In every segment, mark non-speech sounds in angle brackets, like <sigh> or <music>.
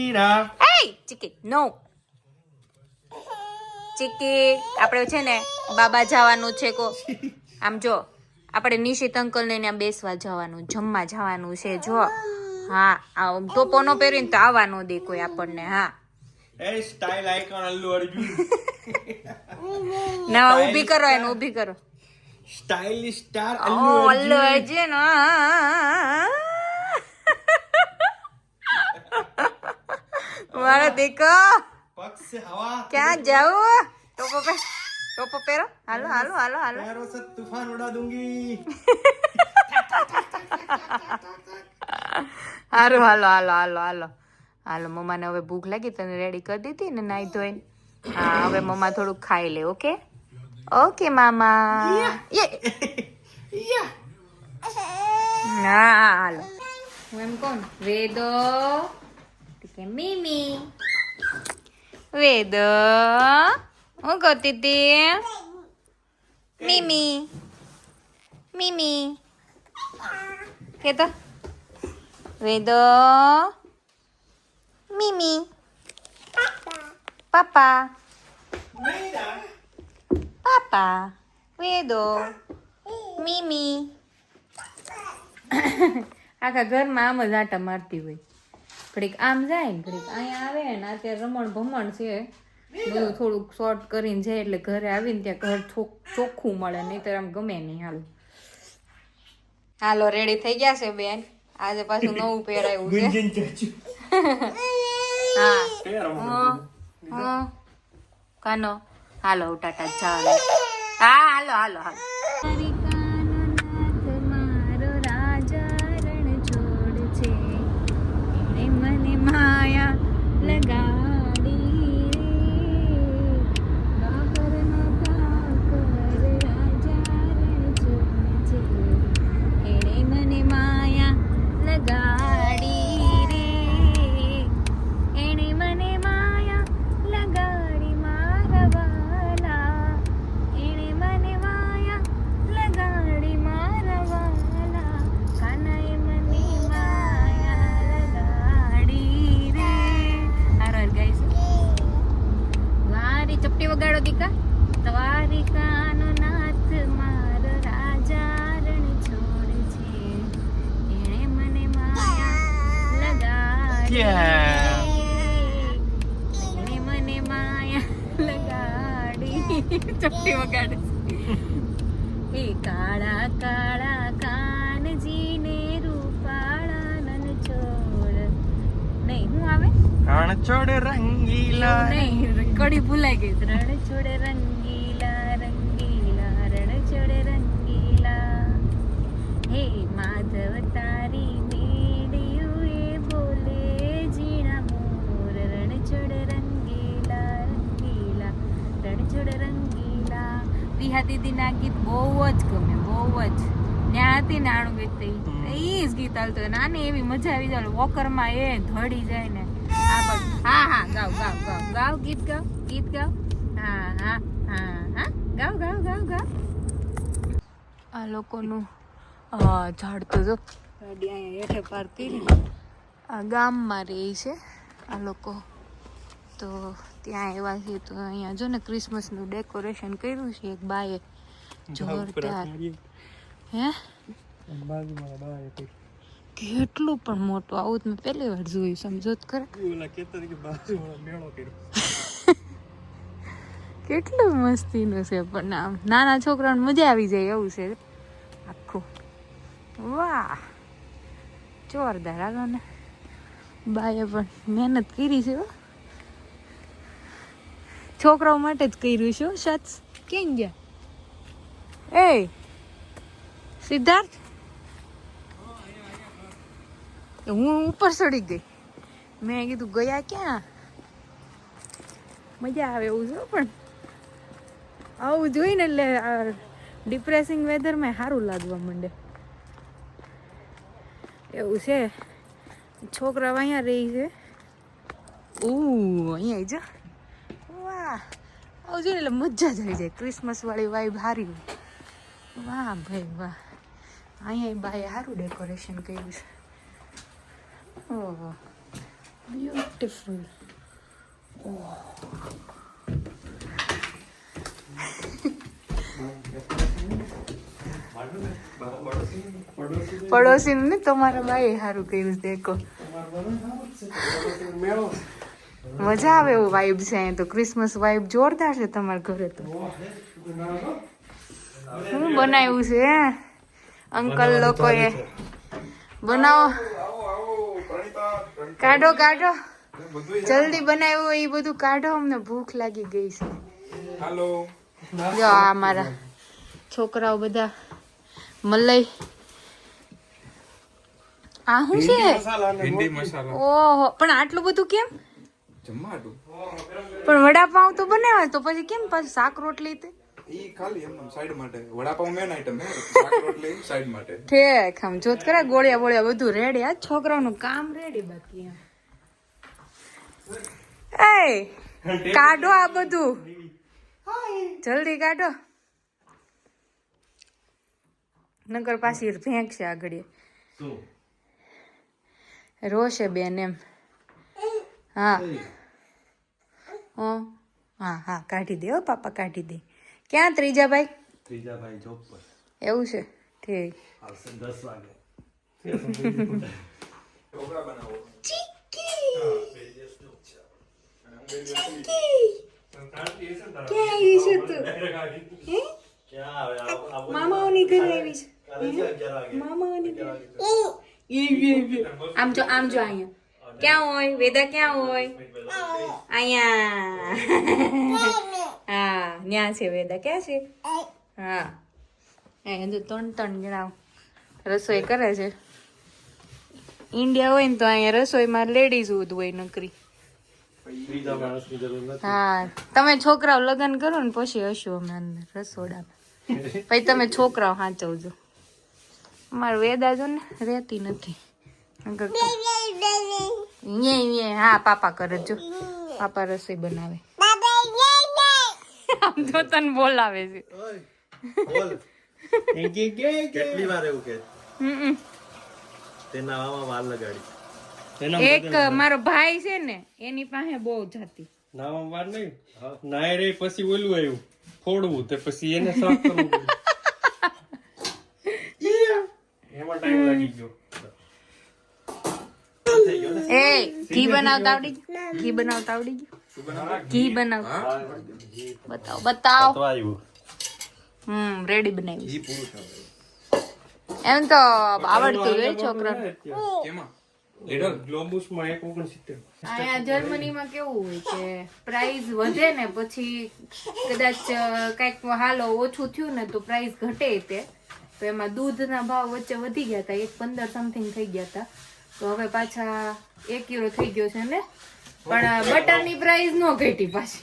મીરા. એ ચીકી નો ચીકી આપણે છે ને બાબા જવાનું છે કો. આમ જો આપણે નિશિત અંકલ ને ત્યાં બેસવા જવાનું જમવા જવાનું છે જો. હા આ ટોપોનો પહેરીને તો આવવા ન દે કોઈ આપણને હા. એ સ્ટાઇલ આઇકોન અલ્લુ અર્જુન. ના ઊભી કરો એને ઊભી કરો. Stylish star Allu Allu Arjun. Arjun આ. મારો દીકો પગ સે હવા ક્યાં જાઉં ટોપો પહેર ટોપો પહેરો હાલો હાલો હાલો હાલો पैरों से तूफान उड़ा दूंगी હાલો હાલો હાલો હાલો હાલો હાલો મમ્માને હવે ભૂખ લાગી તને રેડી કરી દીધી ને નાઈ ધોઈને હા હવે મમ્મા થોડુંક ખાઈ લે ઓકે ઓકે મામા યે હા હાલો હું એમ કોણ વેદો તો કે મીમી. વેદ. હું કરતી હતી મીમી. મીમી. કે તો વેદ. મીમી. પાપા. પાપા. વેદો. મીમી. આખા ઘરમાં આમ જ આટા મારતી હોય. ઘડીક આમ જાય ને ઘડીક અહીંયા આવે ને અત્યારે રમણ ભમણ છે. બધું થોડુંક શોર્ટ કરીને જાય એટલે ઘરે આવીને ત્યાં ઘર ચોખ્ખું મળે નહીતર આમ ગમે નહીં હાલ. હાલો રેડી થઈ ગયા છે બેન? આજે પાછું નવું પહેરાયું છે. હા. હા કાનો. હાલો ટાટા ચાલો હા હાલો હાલો હાલો. ચપટી વગાડે. એ કાળા કાળા કાનજીને રૂપાળાનન છોડ નહીં હું આવે? રણ છોડ રંગીલા નહીં કડી ભૂલાઈ ગઈ. રણ છોડ રંગ વિહા દીદીના ગીત બહુ જ ગમે બહુ જ. ત્યાં હતી ને આણું ગીત એ જ ગીત હાલતું. નાની એવી મજા આવી જાય. વોકરમાં એ ધડી જાય ને. હા પણ હા હા. ગાવ ગાવ ગાવ. ગાવ ગીત ગાવ ગીત ગાવ. હા હા હા હા. ગાવ ગાવ ગાવ ગાવ. આ લોકોનું ઝાડ તો જો. હેઠે પાર્ક કરી. આ ગામમાં રહે છે આ લોકો. તો ત્યાં આવ્યા છે તો અહીંયા જો ને ક્રિસમસનું ડેકોરેશન કર્યું છે એક બાએ જોરદાર. હે? કેટલું પણ મોટું આવું જ મેં પહેલી વાર જોયું સમજો જ ખરા ઓલા કહેતા કે બાજુ મેળો કર્યો. <laughs> કેટલું મસ્તીનું છે પણ આમ. નાના છોકરાને મજા આવી જાય એવું છે. આખું. વાહ! જોરદાર હાલો ને. બાએ પણ મહેનત કરી છે હો. છોકરાઓ માટે જ કર્યું છે શખ્સ કેમ ગયા? એ સિદ્ધાર્થ? હું ઉપર ચડી ગઈ. મેં કીધું, ગયા ક્યાં? મજા આવે એવું છે પણ. આવું જોઈને એટલે ડિપ્રેસિંગ વેધરમાં સારું લાગવા માંડે. એવું છે. છોકરા અહીંયા રહી છે. ઓ અહીંયા જો. વાહ. આવું જોઈએ એટલે મજા જ આવી જાય. ક્રિસમસ વાળી વાઈબ હારી હોય. વાહ ભાઈ વાહ. અહીંયા બાએ સારું ડેકોરેશન કર્યું છે. ઓહો. બ્યુટીફુલ <laughs> પડોશી ને તમારા બાઈ સારું કર્યું દેખો. મજા આવે એવું વાઇબ છે અહીંયા તો. ક્રિસમસ વાઇબ જોરદાર છે તમારા ઘરે તો. શું બનાવ્યું છે હે? અંકલ લોકોએ બનાવો. કાઢો કાઢો. જલ્દી બનાવ્યું એ બધું કાઢો અમને ભૂખ લાગી ગઈ છે. હાલો. જો આ મારા છોકરાઓ બધા મલઈ. આ શું છે? ઓહો પણ આટલું બધું કેમ? જમવાનું પણ વડાપાઉં તો બનાવે તો પછી કેમ પાછું શાક રોટલી તે? ઈ ખાલી એમ સાઈડ માટે. વડાપાઉં મેન આઈટમ હે શાક રોટલી સાઈડ માટે. ઠેક આમ જોત કરા ગોળિયા બોળિયા બધું રેડી આ છોકરાનું કામ રેડી બાકી એમ. એ કાઢો આ બધું. જલ્દી કાઢો. નગર પાછી ફેંકશે આગળ રોશે બેન એમ. હા. હં. હા હા કાઢી દે હો પાપા કાઢી દે. ક્યાં ત્રીજા ભાઈ? ત્રીજા ભાઈ જોબ પર. એવું છે? ઠીક. આવશે દસ વાગે. ઢોકળા <laughs> બનાવો. ક્યાં આવી છે તું? હે? મામાઓની ઘરે આવી છે મામાઓની ઘરે. ઈ, ઈ, ઈ. આમ જો આમ જો અહીંયા. ક્યાં હોય? વેદા ક્યાં હોય? અહીંયા. હા. ન્યા છે વેદા ક્યાં છે? હા. એ તો ત્રણ ત્રણ જણા રસોઈ કરે છે. ઇન્ડિયા હોય ને તો અહીંયા રસોઈમાં લેડીઝ જ હોય નકરી. હા. તમે છોકરાઓ લગ્ન કરો ને પછી હશું અમે અંદર રસોડામાં. <laughs> પછી તમે છોકરાઓ સાચવજો અમારું વેદા જો ને રહેતી નથી. હા પાપા કરે જો પાપા રસોઈ બનાવે. આમ તો તને બોલાવે છે. કેટલી વાર એવું કે? તેના આમાં વાલ લગાડી. એક મારો ભાઈ છે ને એની પાસે બહુ જાતી. નાવા વાર નહીં? નાય રે પછી ઓલું આવ્યું. ફોડવું તે પછી એને સાફ કરવું <laughs> એમાં ટાઈમ લાગી ગયો. એ ઘી બનાવતા આવડી ગયું? ઘી બનાવતા આવડી ગયું? ઘી બનાવતા બતાવો બતાવો. હમ રેડી બનાવી. ઈ પૂરું થાય એમ તો આવડતું હોય છોકરા કેમાં? લીડર? ગ્લોબુસમાં અહીંયા જર્મનીમાં કેવું હોય કે પ્રાઇસ વધે ને પછી કદાચ કંઈક હાલો ઓછું થયું ને તો પ્રાઇસ ઘટે તે. તો એમાં દૂધના ભાવ વચ્ચે વધી ગયા હતા એક પંદર સમથિંગ થઈ ગયા હતા. તો હવે પાછા એક યુરો થઈ ગયો છે ને? પણ બટરની પ્રાઇસ નો ઘટી પાછી.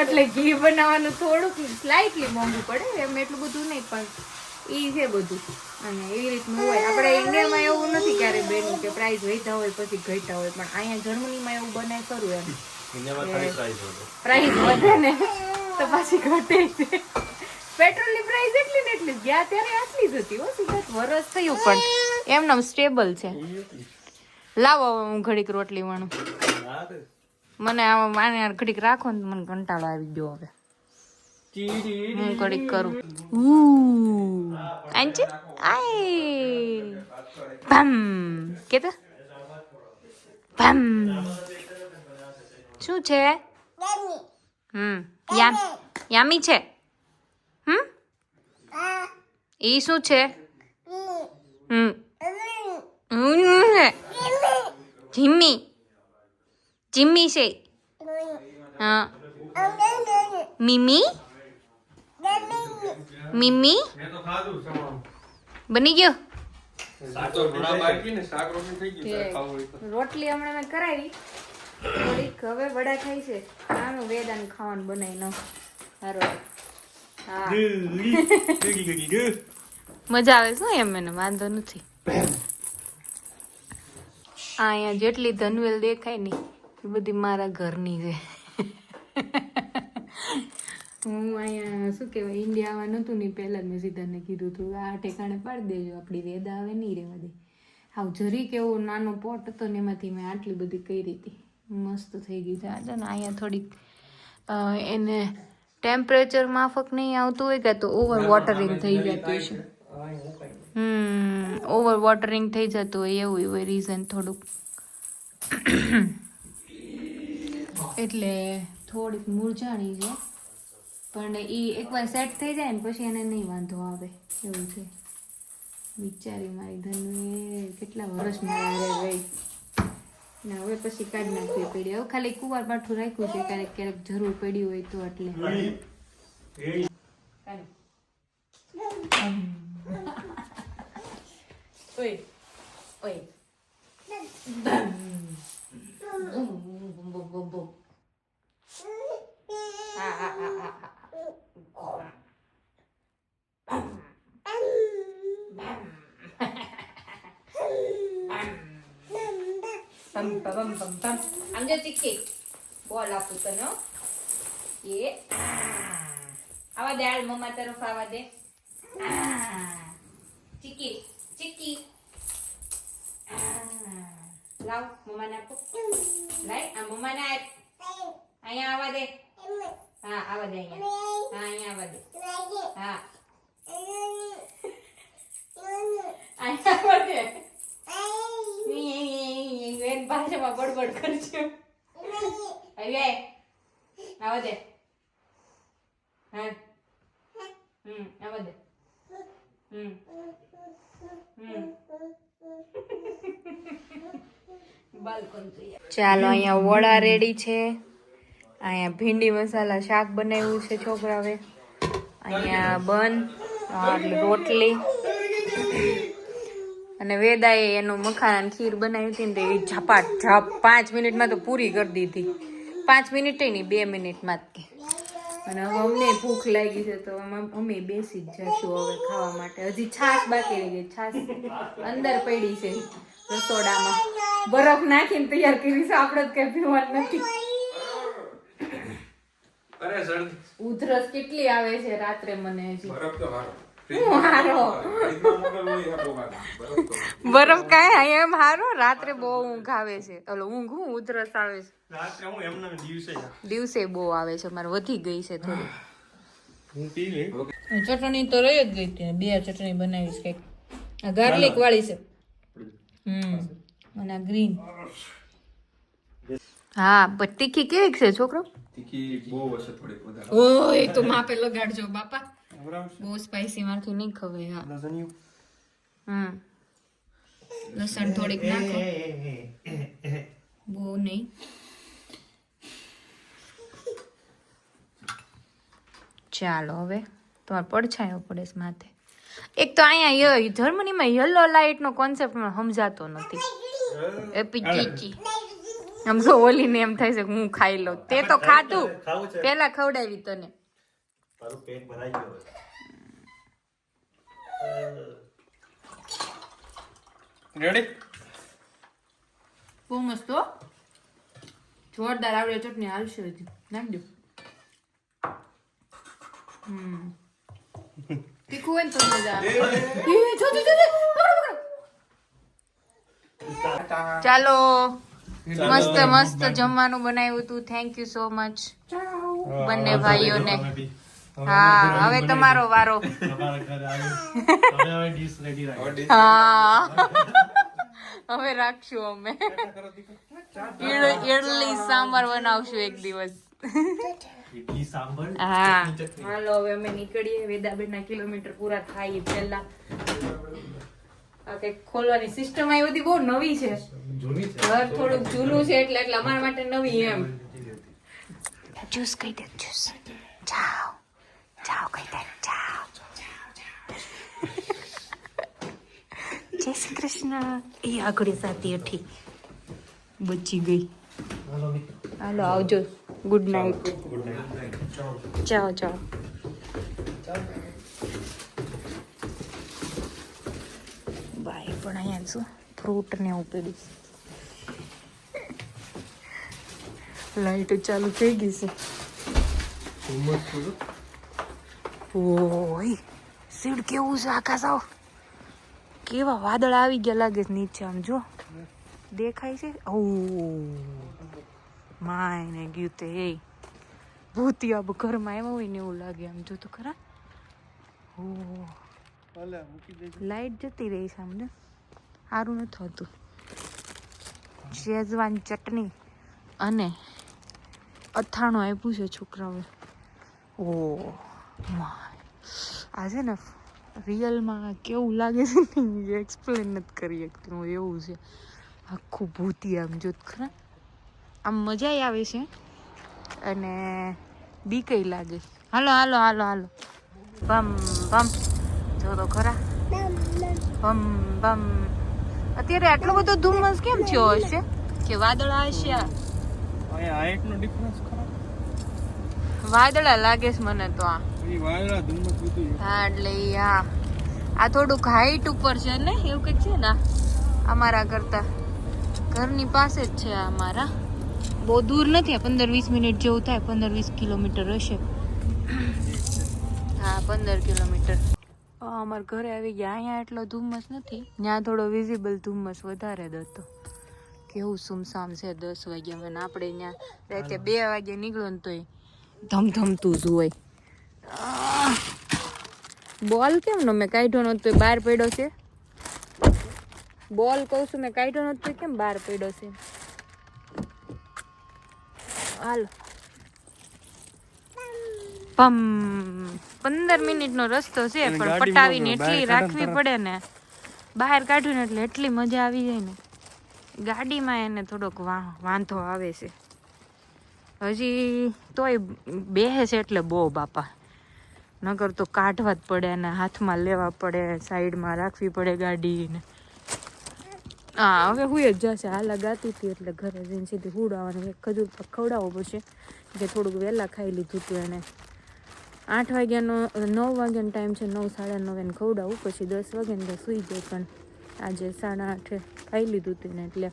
એટલે ઘી બનાવવાનું થોડુંક સ્લાઇટલી મોંઘું પડે એમ એટલું બધું નહીં પણ ઈ છે બધું. અને એવી રીતનું હોય. આપણે ઇન્ડિયામાં એવું નથી ક્યારે બેનું કે પ્રાઇસ વધ્યા હોય પછી ઘટ્યા હોય પણ અહીંયા જર્મનીમાં એવું બને ખરું એમ. પ્રાઇસ વધે. ને તો પાછી ઘટે છે. પેટ્રોલની પ્રાઇસ એટલી ને એટલી. ગયા ત્યારે આટલી જ હતી હો સિદ્ધાર્થ વરસ થયું પણ. એમનેમ સ્ટેબલ છે. લાવો હવે હું ઘડીક રોટલી વણું. મને આમ આને ઘડીક રાખો ને તો મને કંટાળો આવી ગયો હવે. હું ઘડીક કરું. આંચી આય. ભમ. કેતો? ભમ. શું છે? હમ. યામ. યામી છે? હમ? ઈ શું છે? હમ. જીમ્મી જીમ્મી છે. હા. મિમી? મિમી? મેં તો ખાધું સમાન. બની ગયો? રોટલી થઈ ગયું શાક ખાવું હોય તો. રોટલી હમણાં મેં કરાવી. થોડીક હવે વડા ખાઈ છે. નાનું વેદાન ખાવાનું બનાવી ન સારો હા. મજા આવે શું એમ મને વાંધો નથી. <coughs> અહીંયા જેટલી ધનવેલ દેખાય ને એ બધી મારા ઘરની છે. હું અહીંયા શું કહેવાય ઇન્ડિયા આવવાનું નહોતું ને પહેલાં જ મેં સીધાને કીધું હતું આ ઠેકાણે પાડી દેજો આપણી વેદા આવે નહીં રહેવા દે. હાવ જરી કેવો નાનો પોટ હતો ને એમાંથી મેં આટલી બધી કરી હતી. મસ્ત થઈ ગઈ છે આજે ને અહીંયા થોડીક એને ટેમ્પરેચર માફક નહીં આવતું હોય કે તો ઓવર વોટરિંગ થઈ જતું છે ઓવર વોટરિંગ થઈ જતું હોય એવું હોય રીઝન થોડુંક. એટલે થોડીક મૂરઝાણી છે. પણ એ એકવાર સેટ થઈ જાય ને પછી એને નહીં વાંધો આવે. એવું છે. બિચારી મારી ધનુએ કેટલા વર્ષ મારે રહી ને હવે પછી કાઢી નાખવી પડી. હવે ખાલી કુવાર પાઠું રાખ્યું છે ક્યારેક ક્યારેક જરૂર પડી હોય તો એટલે. કાઢો. ઓય ઓય બુમ, બુમ, બુમ, બુમ, બુમ. હા, હા, હા, હા, હા. પમ, પમ, પમ, પમ. આમ જો ચીકી બોલ આપું તને હો. એ આ. આવા દે હાલ મમ્મા તરફ આવા દે આ. ચીકી ચીકી મમ્માને આપો લાય આ મમ્માને અહીંયા આવા દે હા આવા દે અહીંયા હા અહીંયા આવા દે હા અહીંયા આવા દે હમ ચાલો, અહીંયા વડા રેડી છે. અહીંયા ભીંડી મસાલા શાક બનાવ્યું છે છોકરાએ અહીંયા બન રોટલી. અને વેદાએ એનું મખાના ખીર બનાવી હતી ને તો એ ઝપાટ, ઝપ, પાંચ મિનિટમાં તો પૂરી કરી દીધી. પાંચ મિનિટે નહીં, બે મિનિટમાં જ કે. અને હવે અમને ભૂખ લાગી છે તો અમે બેસી જ જશું હવે ખાવા માટે. હજી છાશ બાકી રહી ગઈ, છાશ અંદર પડી છે રસોડામાં. બરફ નાખીને તૈયાર કરી છે. આપણે જ કઈ પીવાનું નથી. અરે શરદી. ઉધરસ કેટલી આવે છે રાત્રે મને હજી. બરફ તો હારો. બરફ કાય કાંઈ એમ હારો? રાત્રે બહુ ઊંઘ આવે છે. ઓલો ઊંઘ હું? ઉધરસ આવે છે. રાત્રે હું એમને દિવસે દિવસે બહુ આવે છે. મારે વધી ગઈ છે થોડી. હું ચટણી તો રહી જ ગઈ હતી. બે ચટણી બનાવીશ કંઈક. આ ગાર્લિક વાળી છે. હમ. અને ગ્રીન હા પણ તીખી કેવી છે છોકરો? તીખી બહુ હશે થોડીક વધારે. ઓય તો માપે લગાડજો બાપા. બહુ સ્પાઈસી મારથી નહીં ખવે હા. હમ. લસણ થોડીક નાખો. બહુ નહીં. ચાલો હવે તમારે પડછાયો પડે છે માથે. એક તો અહીંયા જર્મનીમાં યલો લાઇટનો કોન્સેપ્ટ સમજાતો નથી. એપીચીચી આમ જો ઓલીને એમ થાય છે કે હું ખાઈ લઉં તે તો ખાધું. ખાવું પેલા ખવડાવી તને. તારું પેટ ભરાઈ ગયું રેડી? બહુ મસ્ત જોરદાર આવડે ચટણી હાલશે હજી. નાખ દો. હમ. <laughs> તીખું હોય ને તો મજા આવે. જો, જો, જો. ચાલો. મસ્ત મસ્ત જમવાનું બનાવ્યું હતું થેન્ક યુ સો મચ બંને ભાઈઓને. હા હવે તમારો વારો. <laughs> હા. <laughs> હવે રાખશું અમે. ઈડલી સાંભાર બનાવશું એક દિવસ. હા. હાલો હવે અમે નીકળીએ. વેદાબેન ના કિલોમીટર પૂરા થાય પહેલા. આ કંઈક ખોલવાની સિસ્ટમ આવી બધી બહુ નવી છે. ઘર થોડુંક જૂનું છે એટલે એટલે અમારા માટે નવી એમ. જ્યુસ કહી દે જ્યુસ જાઓ જાઓ કહી દે જાઓ જય શ્રી કૃષ્ણ. એ આગળ સાથી અઠી બચી ગઈ. હાલો આવજો. ગુડ નાઇટ જાઓ જાઓ. બાય પણ અહીંયા શું? ફ્રૂટ ને એવું પડ્યું લાઈટો ચાલુ થઈ ગઈ છે. ઓય સીડ કેવું છે આકાશ આવ? કેવા વાદળ આવી ગયા લાગે છે નીચે આમ જો દેખાય છે? ઓ માય ને ગયું તે એ ભૂતિયા ઘરમાં એમાં હોય ને એવું લાગે આમ જો તો ખરા. ઓ લાઈટ જતી રહી છે અમને. સારું નથી હોતું. શેઝવાન ચટણી અને અથાણું આપ્યું છે છોકરાઓએ. ઓ આ છે ને, રિયલમાં કેવું લાગે છે ને એક્સપ્લેન નથી કરી શકતી, હું એવું છે. આખું ભૂતી આમ, જોત ખરા. આમ મજા આવે છે. અને બી કઈ લાગે. હાલો હાલો હાલો હાલો. બમ બમ. જો તો ખરા બમ બમ. અત્યારે આટલો બધો ધુમ્મસ કેમ થયો હશે? કે વાદળા હશે? વાદળા લાગે છે મને તો આ. હા એટલે હા. આ થોડુંક હાઈટ ઉપર છે ને એવું કંઈક છે ને? અમારા કરતા. ઘરની પાસે જ છે અમારા. બહુ દૂર નથી પંદર વીસ મિનિટ જેવું થાય પંદર વીસ કિલોમીટર હશે. હા પંદર કિલોમીટર. અમારા ઘરે આવી ગયા. અહીંયા એટલો ધુમ્મસ નથી. ત્યાં થોડો વિઝિબલ ધુમ્મસ વધારે જ હતો. કેવું સુમસામ છે દસ વાગ્યા. મને આપણે ત્યાં રાતે બે વાગે નીકળો ને તોય ધમધમતું જ હોય. બોલ કેમ નો મેં કાઢ્યો નતો, તોય બહાર પડ્યો છે. બોલ કહું છું, મેં કાઢ્યો નતો, તોય કેમ બહાર પડ્યો છે? હાલો. પમ પંદર મિનિટનો રસ્તો છે પણ પટાવીને એટલી રાખવી પડે ને બહાર કાઢ્યું ને એટલે એટલી મજા આવી જાય ને. ગાડીમાં એને થોડોક વાંધો આવે છે. હજી તોય બેહે છે એટલે બહુ બાપા. નગર તો કાઢવા જ પડે ને હાથમાં લેવા પડે સાઈડમાં રાખવી પડે ગાડીને. હા હવે હું જ જશે. હાલા ગાતી હતી એટલે ઘરે જઈને સીધી હુડાવવાની. ખજૂર ખવડાવવું ખવડાવવો પડશે. કે થોડુંક વહેલા ખાઈ લીધું હતું એને. આઠ વાગ્યાનો, નવ વાગ્યાનો ટાઈમ છે, નવ સાડા નવે ખવડાવું, પછી દસ વાગ્યાને તો સૂઈ જાય પણ આજે સાડા આઠે ખાઈ લીધું હતું ને એટલે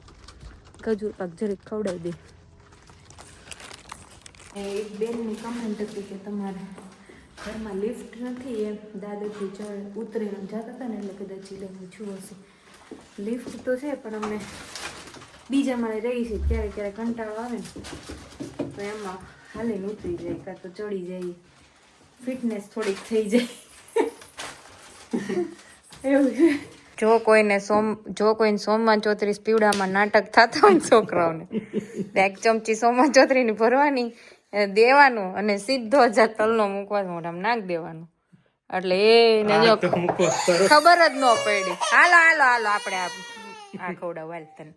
ખજૂર પાક જરીક ખવડાવી દે. એક બેનની કમેન્ટ હતી કે તમારે ઘરમાં લિફ્ટ નથી, એમ દાદાથી ચડ ઉતરીને જતા હતા ને, એટલે કદાચ લઈને છું હશે. લિફ્ટ તો છે, પણ અમને બીજા માળે રહી છે, ક્યારેક ક્યારેક કંટાળો આવે ને, તો એમાં હાલીને ઉતરી જાય, કાં તો ચડી જાય. ફિટનેસ થોડીક થઈ જાય. એવું છે. જો કોઈને સોમ જો કોઈને સોમમાં ચોત્રીસ પીવડામાં નાટક થતા હોય છોકરાઓને એક ચમચી સોમમાં ચોત્રીની ભરવાની દેવાનું અને સીધો જ આ તલનો મૂકવા મોઢામાં નાખ દેવાનું. એટલે એને જો ખબર જ ન પડી. હાલો હાલો હાલો આપણે આ આ ખવડાવ. હાલ તને.